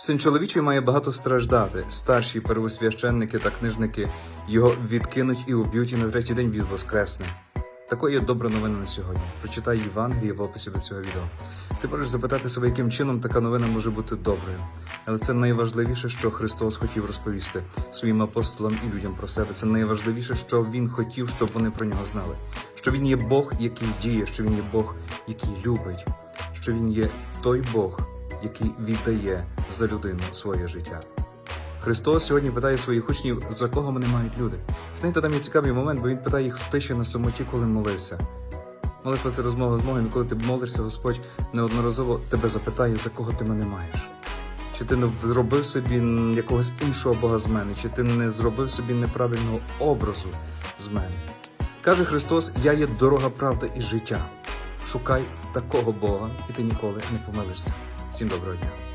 Син чоловічий має багато страждати. Старші первосвященники та книжники його відкинуть і уб'ють, і на третій день він воскресне. Такою є добра новина на сьогодні. Прочитай Євангеліє в описі до цього відео. Ти можеш запитати себе, яким чином така новина може бути доброю. Але це найважливіше, що Христос хотів розповісти своїм апостолам і людям про себе. Це найважливіше, що Він хотів, щоб вони про нього знали. Що він є Бог, який діє, що він є Бог, який любить, що він є той Бог, який віддає за людину своє життя. Христос сьогодні питає своїх учнів, за кого вони мають люди. Знаєте, там є цікавий момент, бо він питає їх в тиші на самоті, коли молився. Молитва це розмова з Богом, коли ти молишся, Господь неодноразово тебе запитає, за кого ти мене маєш. Чи ти не зробив собі якогось іншого Бога з мене, чи ти не зробив собі неправильного образу з мене? Каже Христос: Я є дорога, правда і життя. Шукай такого Бога, і ти ніколи не помилишся. Всім доброго дня.